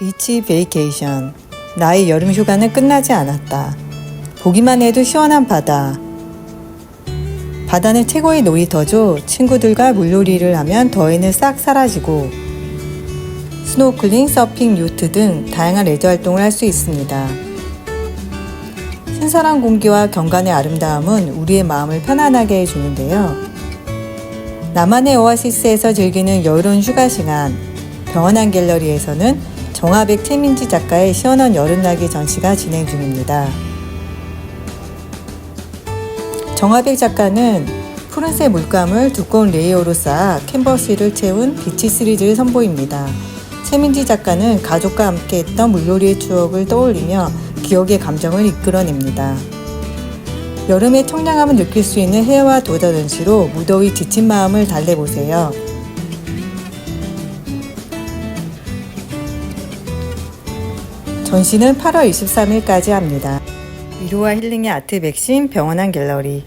비치 베이케이션. 나의 여름 휴가는 끝나지 않았다. 보기만 해도 시원한 바다. 바다는 최고의 놀이터죠. 친구들과 물놀이를 하면 더위는 싹 사라지고 스노클링, 서핑, 요트 등 다양한 레저 활동을 할 수 있습니다. 신선한 공기와 경관의 아름다움은 우리의 마음을 편안하게 해주는데요. 나만의 오아시스에서 즐기는 여유로운 휴가 시간, 병원한 갤러리에서는 정화백 최민지 작가의 시원한 여름나기 전시가 진행 중입니다. 정화백 작가는 푸른색 물감을 두꺼운 레이어로 쌓아 캔버스 를 채운 비치 시리즈를 선보입니다. 최민지 작가는 가족과 함께 했던 물놀이의 추억을 떠올리며 기억의 감정을 이끌어냅니다. 여름의 청량함을 느낄 수 있는 해와 도자 전시로 무더위 지친 마음을 달래보세요. 전시는 8월 23일까지 합니다. 위로와 힐링의 아트 백신 병원한 갤러리